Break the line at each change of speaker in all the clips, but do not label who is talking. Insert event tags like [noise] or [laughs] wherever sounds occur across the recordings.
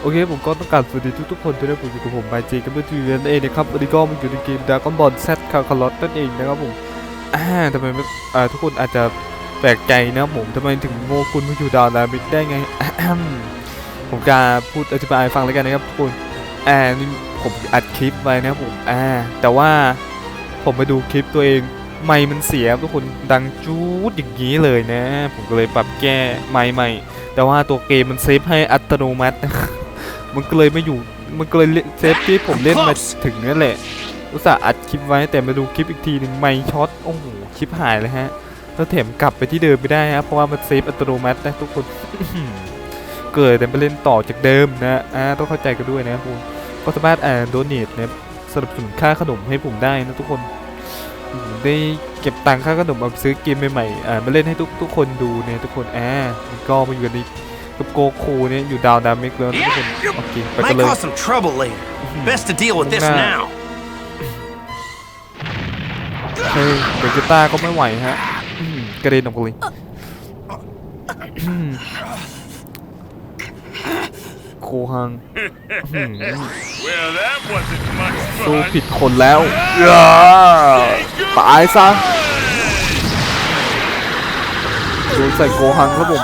โอเคผมก็ต้องการสวัสดีทุกๆคนด้วยนะผมอยู่กับผมไบจีกับเพื่อนทีวีนั่นเองนะครับวันนี้ก็มันอยู่ในเกมดากอนบอลแซดคาร์คาร์ลอตนั่นเองนะครับผมทำไมทุกคนอาจจะแปลกใจนะผมทำไมถึงโมคุณมาอยู่ดาวนามิกได้ไงผมจะพูดอธิบายฟังแล้วกันนะครับทุกคนอ่านี่ผมอัดคลิปไว้นะครับผมอ่าแต่ว่าผมไปดูคลิปตัวเองไมค์มันเสียทุกคนดังจูดอย่างนี้เลยนะ ผมก็เลยปรับแก้ไมค์ใหม่ แต่ว่าตัวเกมมันเซฟให้อัตโนมัติ มันก็เลยไม่อยู่ มันก็เลยเล่นเซฟที่ผมเล่นมาถึงนั่นแหละอุตส่าห์อัดคลิปไว้แต่มาดูคลิปอีกทีหนึ่งไม่ช็อตโอ้โหคลิปหายเลยฮะแล้วแถมกลับไปที่เดิมไม่ได้ฮะเพราะว่ามันเซฟอัตโนมัตินะทุกคนเกิดแต่ไปเล่นต่อจากเดิมนะอ่าต้องเข้าใจกันด้วยนะคุณก็สามารถอ่าโดเนทนะสนับสนุนค่าขนมให้ผมได้นะทุกคนผม ได้เก็บตังค่าขนมเอาไปซื้อเกมใหม่ๆอ่ามาเล่นให้ทุกทุกคนดูเนี่ยทุกคนอ่ามันก็มาอยู่กันนี้กับโกคูเนี่ยอยู่ดาวดามิกแล้วนะทุกคนโอเคไปกัน
Might
เลย
cause some trouble later. Best to deal with this
Nah.
now.
เฮ้ยเบรกกีตาร์ก็ไม่ไหวฮะอืมกระเด็นออกไปเลยอืมโคฮังอืม
Well, that wasn't much
สู้
fun.
ผิดคนแล้วอย่าตายซะโดนใส่โกฮังครับผม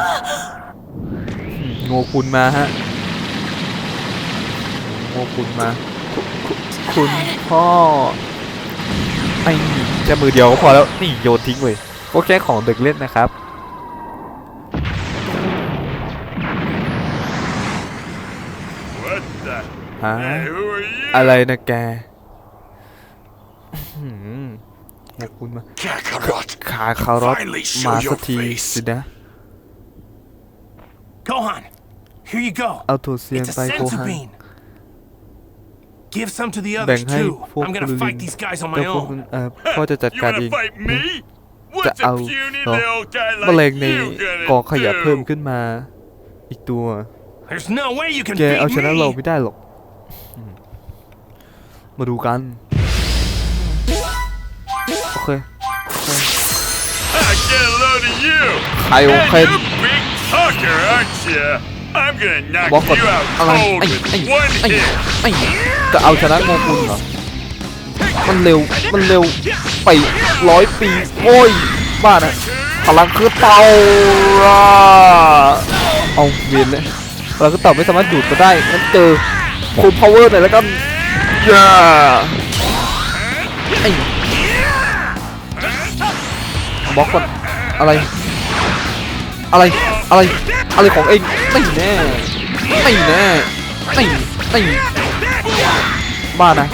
อืมโงคุณมาฮะโงคุณมาคุคุคุณพ่อ ไอ้แค่มือเดียวก็พอแล้ว นี่โยนทิ้งเลยก็แค่ของเด็กเล่นนะครับ ฮะ
Hey, who are you?
อะไรนะแกอื้อหือขอบคุณมา
Kakarot.
ขาคารอท
Finally show
มา
your
สักที
face
สินะ
Gohan, here you go.
เอาถั่วเซียน
It's a
ไปโก
sensu
ฮัง
bean. Give some to the
แบ่
others
งให้
too.
พวก
I'm
คุ
gonna
ลิ
fight
น
these guys on
แต่
my
พวก
own.
เอ่อพ่อจะจัด
You
การเอ
wanna
ง
fight me? What's a
I'll-
puny
no.
little guy
แมลง
like
ใน
you
กองข
gonna
ยะเพิ่ม
do?
ขึ้นมา อีกตัว
There's no way you can
แกเอาช
beat
นะเรา
me.
ไม่ได้หรอกอืม มาดูกัน โอเค
I get a load of you.
ใครโอ
And
เค
you big talker, aren't you? I'm gonna
บล็อก
knock
ก่อน
you out
อะไร
cold
ไอ้
with
ไอ้
one
ไอ้
hit.
ไอ้ จะเอาชนะโงกุลเหรอ มันเร็ว มันเร็วไปร้อยปี โอ้ย บ้านะพลังคือเต่าอะเอาเวียนเลยพลังคือเต่าไม่สามารถหยุดก็ได้งั้นเจอคูลพาวเวอร์หน่อยแล้วกัน ย่าไอ้บล็อกก่อนอะไร อะไร อะไร อะไรของเองไม่แน่ไม่แน่ไม่ไม่บ้านะ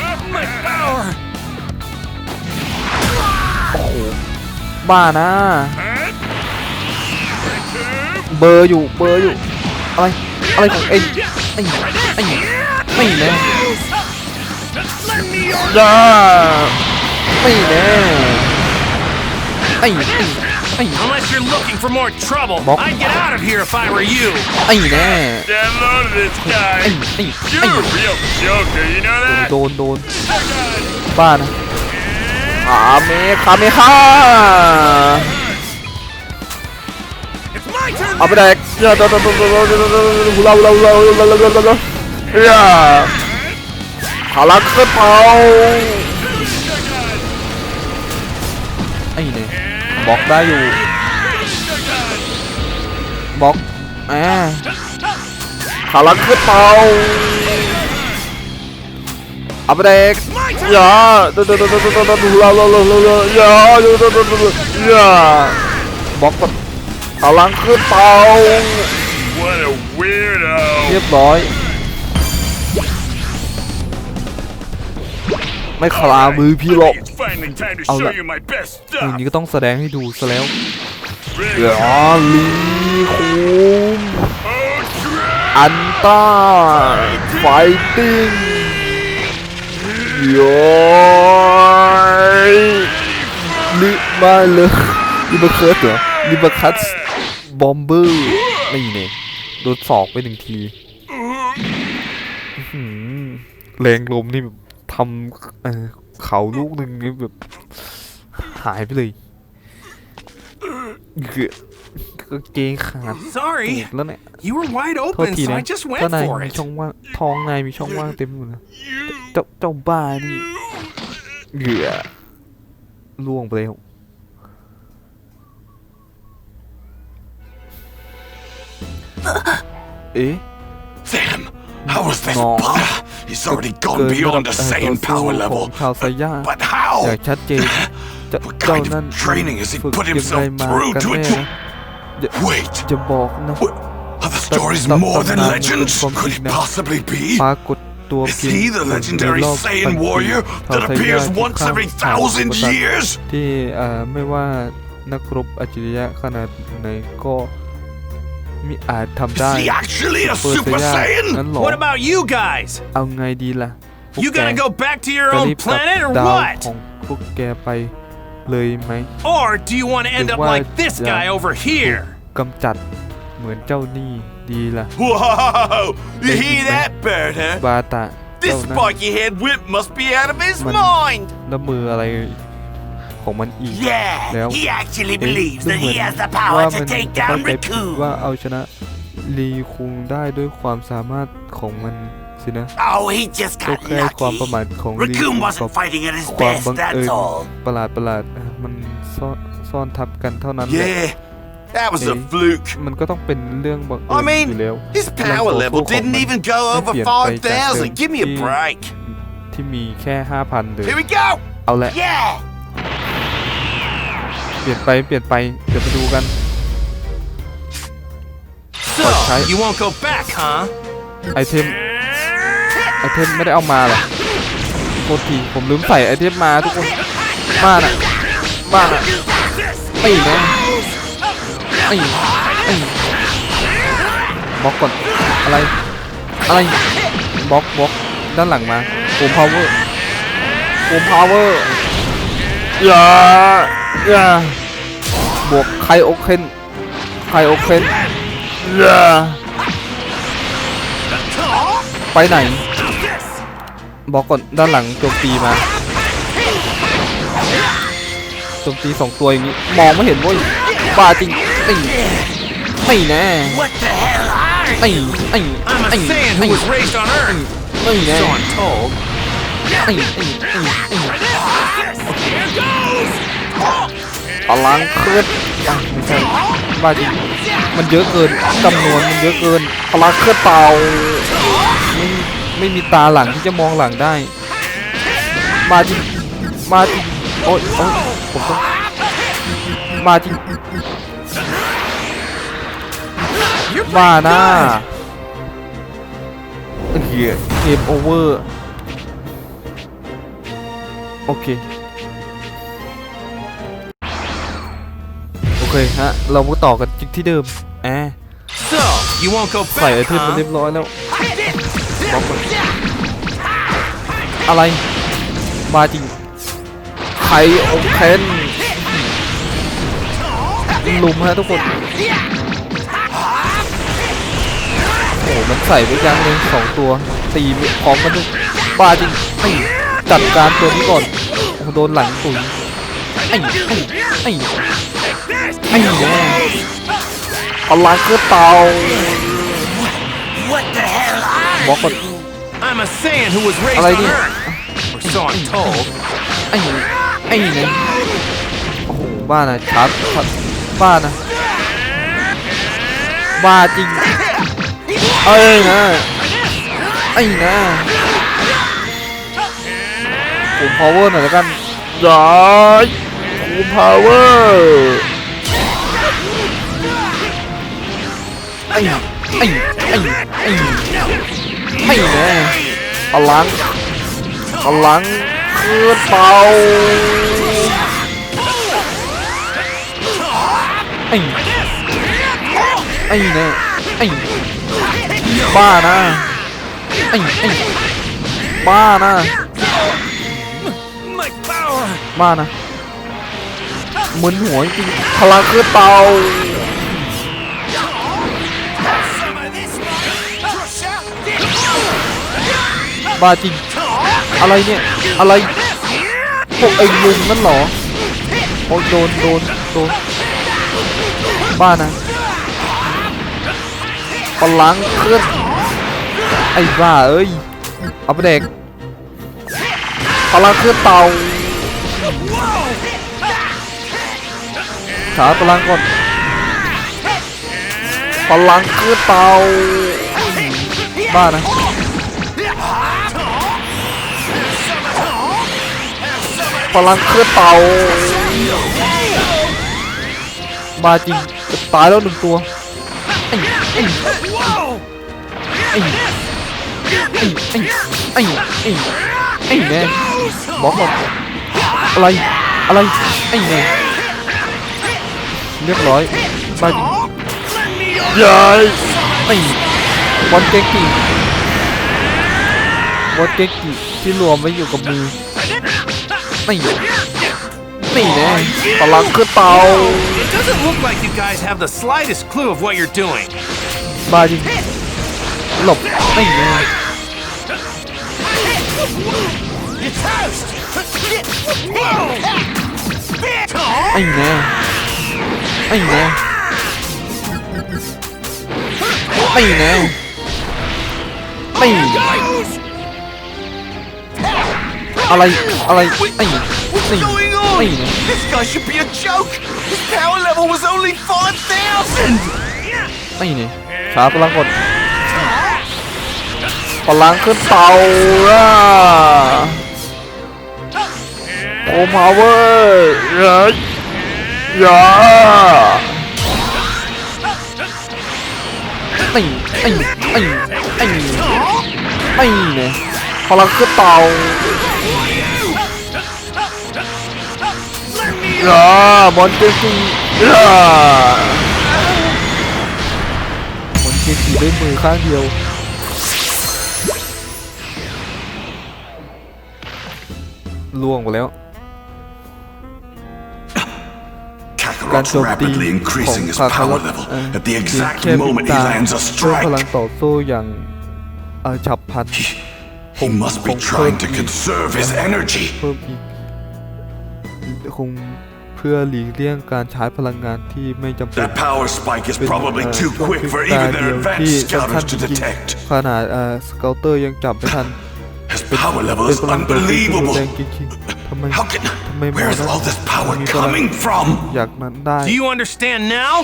โอ้โหบ้านะเบอร์อยู่เบอร์อยู่อะไรอะไรของเองไอ้ไอ้ไม่แน่ ย่าไม่แน่ไอ้ไอ้ไอ้
Unless you're looking for more trouble,
Bok.
I'd get out of here if I were you.
ไอ้แน่
Get a load of this
ไอ้
guy.
ไอ้ไอ้
You're a real joker, you know that?
โดนโดน บ้านะคาเมคาเมฮ่า
It's my turn.
เอาไปแดกอย่าโดนโดนโดนโดนโดนโดนโดนเราเราเราเราเราเราเราอย่าพ ลังขึ้นเปาไอ้เนี่ยบล็อกได้อยู่บล็อกอ่าพลังขึ้นเปาอาไปแดกอย่าโดนโดนโดนโดนโดนโดนเราเราเราเราอย่าดนโดนโดนโดนอย่าบล็อกก่อนพลังขึ้นเปาเรียบร้อย ไม่คลามือพี่หรอก
It's finally time to
I'll
show
let-
you my best
อย่าง
stuff.
นี้ก็ต้องแสดงให้ดูซะแล้ว
Ready?
อย่าลีคุม
Oh,
อันต้าไฟติ้งย้อยลิมาเลยลิมาเคิร์สเหรอลิมาคัสบอมเบอร์นี่เนี่ยโดนสอกไปหนึ่งทีอื้อหือแรงลมนี่แบบ ทำเอ่อเขาลูกหนึ่งนี่แบบหายไปเลยเกือบกางเกงขาด
Sorry.
แล้วเนี่ย
You were wide
โทษ
open,
ที
so
นะ
I just
เจ้า
went
นาย
for
มี
it.
ช่องว่างท้องนายมีช่องว่างเต็มหมดเลยเจ้าเจ้าบ้านี่เหยื่อล่วงไปแล้วเอ๊ะ
Damn! How was this
No.
butter? He's already
เกิ
gone
นระ
beyond
ดั
a
บเอ่อ
Saiyan
ต่อสู้
power
ของ
level.
ชาวไซย่า
But how?
อ[laughs] ย่างชัดเจนเจะ
What
เจ้า
kind
นั่น
of training has he
ฝึก
put
ยังไง
himself
มา
through
กัน
to
แน่
it?
นะอย่า
Wait,
จะบอกนะ
what? Are the stories
Stop,
more
stop,
than
stop,
legends?
stop,
Could it
stop.
possibly be?
ปรากฏตัว
Is
เพียง
he the
หนึ่งใน
legendary
รอบพัน
Saiyan
ปี
warrior
ชาว
that
ไซย่า
appears
ที่
once
ข้าม
every
ผ่านอุ
thousand
ปสรรค
years?
ที่เอ่อไม่ว่านักรบอัจฉริยะขนาดไหนก็ มิอาจทำ
Is
ได้
he actually a
เปอร์
Super
เซีย
Saiyan?
นั้นหรอ
What about you guys?
เอาไงดีล่ะพวก
You
แก
gonna go back to your
จะ
own
รีบกลับ
planet or
ดาว
what?
ของพวกแกไปเลยไหม
Or do you want to end up
Why-
like this
yeah.
guy over here?
กำจัดเหมือนเจ้านี่ดีล่ะ
Whoa! You
Thank
hear
you,
that, bird, huh?
บาตะ
This
เจ้านั้น
spiky head wimp must be out of his
Man.
mind!
แล้วมืออะไร ของมันอีก
Yeah,
Now-
he actually
เอ๊ะ
believes
ดู
that
เหมือ
he
น
has the
ว่า
power
มั
to
น
take
จะเข้า
down
ใจผิด
Riku.
ว่าเอาชนะลีคุงได้ด้วยความสามารถของมันสินะ
Oh, he just
ก็
got
แค่ความประ
lucky.
มาทของลีคุ
Raccoon
งกับ
wasn't fighting at his
ความ
best,
บังเอิ
that's
ญ
all.
ประหลาดประหลาดๆอะมันซ่อนซ่อนทับกันเท่านั้นแหละ
Yeah, that was a
Hey.
fluke.
มันก็ต้องเป็นเรื่องบังเอิญ
I mean,
อยู่แล้ว
his
พลัง
power
ต่อ
level
สู้ของ
didn't
มัน
even go
ไม่
over
เปลี่ยนไปจากเดิม
5,000. Give me a
ที่
break.
ที่มีแค่ 5,000 เลย
Here we go!
เอาแหละ
Yeah,
เปลี่ยนไปเปลี่ยนไปเดี๋ยวมาดูกัน
So,
Okay.
you won't go back, huh?
ไอเทมไอเทมไม่ได้เอามาเหรอโทษทีผมลืมใส่ไอเทมมาทุกคนมาน่ะมาน่ะไม่นะไม่ไม่บล็อกก่อนอะไรอะไรบล็อกบล็อกด้านหลังมาผมพาวเวอร์ผมพาวเวอร์ อย่าอย่าบวกไคโอเคนไคโอเคนอย่าไปไหน บอกก่อนด้านหลังโจมตีมาโจมตีสองตัวอย่างนี้ มองไม่เห็นเว้ยบ้าจริงนี่ไม่แน่ไม่ไอ้ไอ้ไอ้ไม่แน่ พลังเคลื่อนอะไม่ใช่บ้าจริงมันเยอะเกินจำนวนมันเยอะเกินพลังเคลื่อนเป่าไม่ไม่มีตาหลังที่จะมองหลังได้ มาจริงมาจริงโอ๊ยโอ๊ยผมต้องมาจริงมาหน้าเฮียเกมโอเวอร์ โอเค โอเคฮะ เรามาต่อกันที่เดิมแอะ
So, you won't go
ใส่ไอ
back,
เทมมา
huh?
เรียบร้อยแล้ว บล็อกมันอะไร มาจริงไข่โอเคนลุมฮะทุกคน โอ้โหมันใส่ไปยังเลยสองตัว ตีพร้อมกันด้วยบ้าจริงไอ้ จัดการตัวนี้ก่อนโอ้โหโดนหลังตุ๋ยไอ้ไอ้ไอ้ไอ้แน่พลังเครือเตา
What the hell are
บอกก่อน
I'm a Saiyan who was raised
I like
on
it.
Earth, or so I'm told.
ไอ้ไอ้เนี่ยโอ้โหบ้านะชาร์จชาร์จบ้านะบ้าจริงเอ้ยนะไอ้นะ ผม power หน่อยแล้วกันย้ายผม power ไอ้ไอ้ไอ้ไอ้ไอ้นะพลังพลังเคลื่อนเป่าไอ้ไอ้เนี่ยไอ้บ้านะไอ้ไอ้บ้านะ
power!
บ้านะมึนหัวจริงพลังคือนเป่าบ้าจริง อะไรเนี่ย อะไร พวกไอ้ลุงนั่นหรอโอ้โดนโดนโดนบ้านะพลังขึ้นไอ้บ้าเอ้ย เอาไปเด็กพลังขึ้นเตา ชาพลังก่อนพลังคือเตาบ้านะพลังคือเตาบ้าจริงตายแล้วหนึ่งตัวไอ้แม่บอกก่อนอะไรอะไรไอ้แม่ เรียบร้อยบ้าจริงยัยไอ้บอลเกกิบอลเกกิที่รวมไว้อยู่กับมือนี่นี่แน่พลังขึ้นเตา
It doesn't look like you guys have the slightest clue of what you're doing.
บ้าจริงหลบไม่แน่ไอ้แน่ ไอ้แน่ไอ้แน่ไม่อะไรอะไรไอ้นี่ไอ้
This guy should be a joke! His power level was only 5,000!
ไม่นี่ชาพลังกดพลังขึ้นเตาอะโอพาวเวอร์ ยาอย่าไอ้ไอ้ไอ้ไอ้ไอ้เนี่ยพลังขึ้นเตายาบอลเจสีอย่าคนเกกีด้วยมือข้างเดียวล่วงไปแล้ว การ
Kakarot's
โจมตี
rapidly
ของ
increasing his
คาคา
power
ลอต
level
เอ่อ
at the
เพียง
exact
แค่พริบ
moment he
ตา
lands a
เพิ่มพลัง
strike.
ต่อสู้อย่างเอ่อฉับพลัน
He must be trying to conserve his energy.
เพิ่มอีกคงเพื่อหลีกเลี่ยงการใช้พลังงานที่ไม่จำเป็น
That power spike is
เป็น
probably
เอ่อ
too
ช่วง
quick
พริบ
for
ตา
even
เดี
their
ยวที่
advanced
สั้น
scouters
ๆจ
to
ริง
detect.
ๆขนาดเอ่อสเกลเตอร์ยังจับไม่ทัน
His power level
เป็น
is
พลังโจมตีที่รุนแรง
unbelievable.
จริงๆ ทำไม
How can?
ทำไมหมอ
Where is
นะ
all this power
มีพลัง
coming from?
อยากนั้นได้
Do you understand now?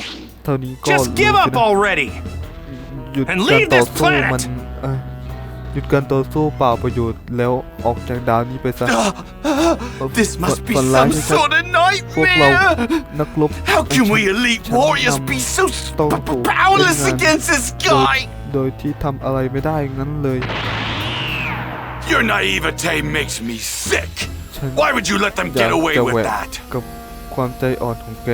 เท่านี้ก็
Just
รู้
give
สิ
up
นะ
already!
หยุด
and
การ
leave
ต่อ
this
สู้
planet
มันเอ่อหยุดการต่อสู้เปล่าประโยชน์แล้วออกจากดาวนี้ไปซะ
This must be
ฝันร้าย
some
ชัด
sort of
ๆพวกเรา
nightmare.
นักรบ
How can we elite warriors be so s- powerless against this
โดย
guy?
โดยที่ทำอะไรไม่ได้งั้นเลย
Your naivete makes me sick.
ฉัน
Why would you let them
อยา
get
ก
away
จะ
with
แหวก
that?
กับความใจอ่อนของแก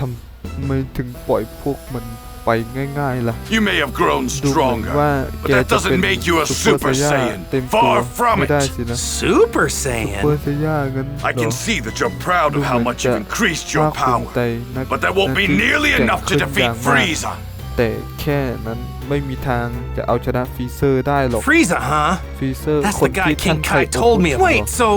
ทำไมถึงปล่อยพวกมันไปง่ายๆล่ะ
You may have grown
ดูเหมือนว่า
stronger,
แก
but that
จะเป็น
doesn't make you a
ซูเปอ
super
ร์ไซย่า
saiyan.
เต็มตัว
Far from
ไม่ได้
it.
สินะ
Super
ซู
Saiyan?
เปอร์ไซย่างั้น
I
เหรอ
can see that you're proud
ดู
of
เห
how
มือน
much
จะ
you've increased
ภา
your
คภูมิ
power,
ใจนัก
but that won't be
ที่
nearly
แกร่ง
enough to
ขึ้นอ
defeat
ย่างมาก
Frieza.
แต่แค่นั้นไม่มีทางจะเอาชนะฟรีเซอร์ได้หรอก
Frieza, huh?
ฟรีเซอร์
That's
คน
the guy
ที่ท่าน
King
ใคร
Kai told me of. Wait, so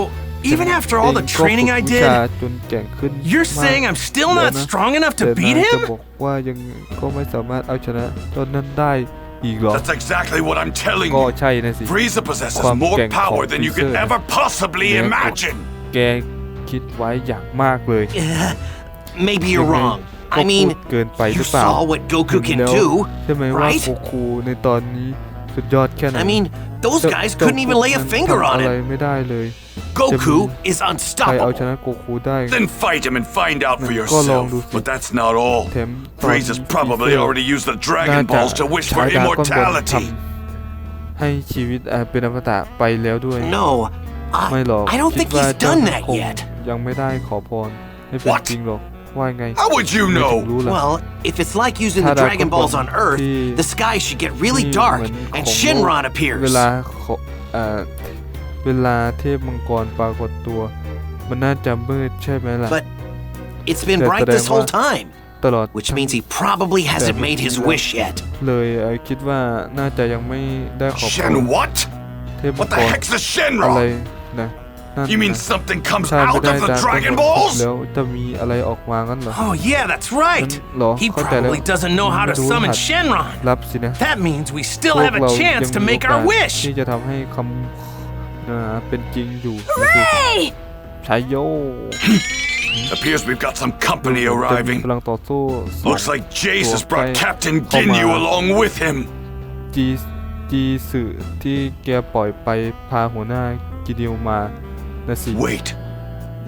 even after all the
เองก็
training I
ฝึกวิชา
did,
จนแก่งขึ้น
you're
มาก
saying I'm still
แล้ว
not
นะ
strong enough
แต่
to beat
นายจะ
him?
บอกว่ายังก็ไม่สามารถเอาชนะตอนนั้นได้อีกหรอ
That's exactly what I'm telling
ก็
you.
ใช่นะสิ
Frieza possesses
ความ
more
แกร่งของ
power than you could
Freezer
ever possibly
เนี่ย
imagine. [laughs]
แกคิดไว้อย่างมากเลย
Maybe you're wrong.
ก็
I
พู
mean,
ดเกินไปห
you
รือเปล่า
saw what Goku
เห็น
can
แล้ว
do.
ใช่ไหมว่า
right?
โกคูในตอนนี้ สุดยอดแค่ไหน
I mean, those
เจ้า
guys
เจ้า
couldn't even lay a
พวกนั้น
finger
ทำ
on
อะไร
him.
ไม่ได้เลย
Goku is
ใครเอาช
unstoppable.
นะโกคูได้
Then fight him and find out for
งั้นก็ลองดู
yourself.
สิ
But that's not all.
แถมตอน
Frieza's probably
Freezer
already used the
น่า
Dragon
จะ
Balls to wish
ใช้
for
ดราก้อนบอลท
immortality. ำ
ให้ชีวิตเอ่อเป็นอมตะไปแล้วด้วย
No,
ไม่
I,
หรอก
I don't
คิด
think
ว่า
he's
เจ้า
done
ค
that
ง
yet.
ยังไม่ได้ขอพรให้เป็น
What?
จริงหรอก ว่าไง
How would you
ไม่ถึง
know?
รู้ล่ะ
Well, if it's like using the
Tada
Dragon Balls on
Pokemon
Earth,
ที่
the sky should get really
ที่
dark
เหมือน
and
ของ
Shinron
เว
appears.
ลาขอเอ่อเวลาเทพมังกรปรากฏตัว มันน่าจะมืดใช่ไหมล่ะ
But it's been
แต่
bright
แสดง
this whole
ว่า
time,
ตลอด
which means he probably hasn't
That
made his
means-
wish yet.
เลยเอ่อคิดว่าน่าจะยังไม่ได้ขอพร
Shen what?
เทพมัง
What
ก
the
ร
heck's a
อะไร
Shenron?
นะ นั่น
You mean
นะ
something comes
ถ้าไม่
out
ได้
of the
ดาก้อน
Dragon
บอล
Balls?
แล้วจะมีอะไรออกมางั้นเหรอ
Oh, yeah, that's right.
Then, lo,
He
เข้าใจแล้ว
probably doesn't know how to
ไม่รู้
summon
หัด
Shenron.
รับสินะ
That means we
พ
still
วก
have
เรา
a
ยัง
chance to
มี
make
โอกา
our
ส
wish.
ที่จะทำให้คำนะเป็นจริงอยู่นะสิ
Hey!
ใช้โย [laughs]
Appears we've got some company
จะมี
arriving.
กำลังต่อสู้สอง
Looks like Jace has brought
Well,
Captain
come
Ginyu
on.
along with him.
จีจีสื่อที่แกปล่อยไปพาหัวหน้ากิดิวมา นะสิ
Wait,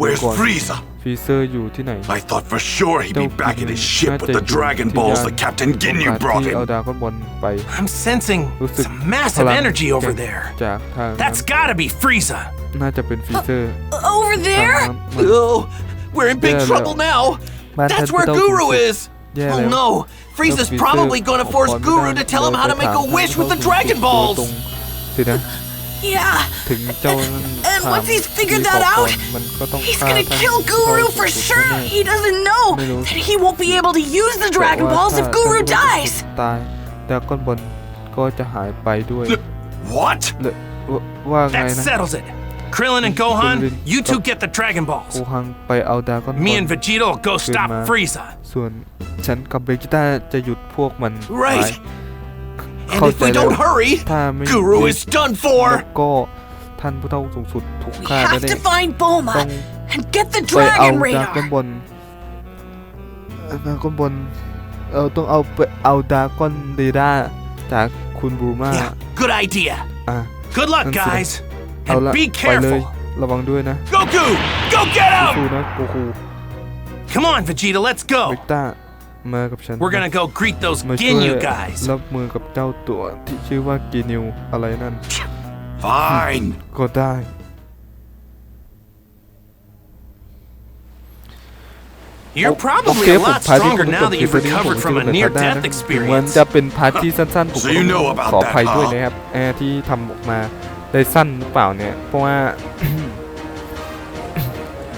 where's
Go on.
Frieza?
ฟรีเซอร์อยู่ที่ไหน
I thought for sure he'd be
Don't
back in
even
his ship with the
imagine
Dragon
you
Balls
to
that Captain
โอ
Ginyu
กาส
brought
ที่เอา
him.
ดราก้อนบอลไป
I'm sensing
รู้สึก
some
พ
massive
ลัง
energy over
แกร่ง
there.
จากทางนั้น
That's gotta be Frieza.
น่าจะเป็นฟรีเซอร์
Over
ทาง
there?
นั้นมัน
Oh, we're in big
Yeah,
trouble
no.
now.
Man,
That's
that's
where
without
Guru
consent.
is.
Yeah,
oh
man.
no, Frieza's
Frieza
probably going to
ขอ
force
พรไม่
Guru
ได้
to tell him how to
เราไป
make
ถ
a wish with the Dragon
ตรง
Balls.
สินะ
Yeah.
ถึงเจ้านั้น
And
ถาม
once he's figured
ที่
that
ขอพร
out,
มันก็ต้อง
He's
ฆ่า
gonna
ท่าน
kill
ที่
Guru
เข้า
for
สู่
sure.
แน่
He doesn't know
ไม่รู้
that he won't be able to use the
แต่
Dragon
ว่า
Balls
ถ้า
if Guru
ท่าน
dies.
ตายดราก้อนบอลก็จะหายไปด้วย
What?
เลยว่าว่าไง
That
นะ
settles it. Krillin and Gohan, you two get the Dragon
กู
Balls.
ฮังไปเอาดราก้อนบอ
Me
ล
and Vegeta will go stop
man.
Frieza.
ส่วนฉันกับเบจิต้าจะหยุดพวกมัน
Right.
ไว้
And
เข้า
if we
ใจแล้ว
don't hurry,
ถ้าไม่
Guru is done
แล้ว
for.
ก็ท่านผู้เฒ่าสูงสุดถูก
We
ฆ่า
have
แน่
to find Bulma
ต้อง
and get the
ๆไปเอา
Dragon
ดราก้อน
Radar.
บอลดราก้อนบอลเราต้องเอาไปเอาดราก้อนเรดาร์จากคุณบรูมา
Yeah, good idea.
อะ
Good luck,
That's it.
guys.
เอา
And
ละ
be
ไปเลย
careful.
ระวังด้วยนะ
Goku, go get him!
สู้นะโกคู
Come on, Vegeta, let's
เบ
go.
ต้า มากับฉัน
We're gonna go greet those
มาช่วย
Ginyu guys.
รับมือกับเจ้าตัวที่ชื่อว่ากีนิวอะไรนั่น
Fine.
ก็ได้
You're
โอ
probably
เค
a
ผม
lot
พาร์ทที่
stronger
ผม
now that
จบ
you've
คลิปนี้ผม
recovered
จะ
from a
เป็น
near
พาร์ทหน้า
death
นะมัน
experience.
จะเป็นพาร์ทที่สั้นๆ ผม
So
ก็
you
ต้อง
know about
ขออภัย
that,
ด้วย
huh?
นะครับแอร์ที่ทำออกมาได้สั้นหรือเปล่าเนี่ย เพราะว่า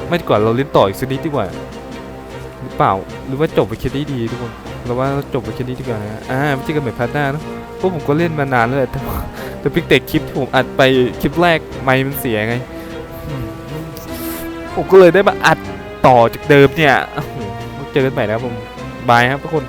ไม่ดีกว่าเราเล่นต่ออีกสักนิดดีกว่าห รือเปล่า หรือว่าจบไปแค่นี้ดีทุกคนเราว่าจบไปแค่นี้ดีกว่านะอ่าไม่ใช่กันใหม่พาร์ทหน้าเนอะพวกผมก็เล่นมานานแล้วแต่แต่พิกเตกคลิปที่ผมอัดไปคลิปแรกไมค์มันเสียไง ผมก็เลยได้มาอัดต่อจากเดิมเนี่ยอื้อหือเจอกันใหม่นะครับผมบายครับทุกคน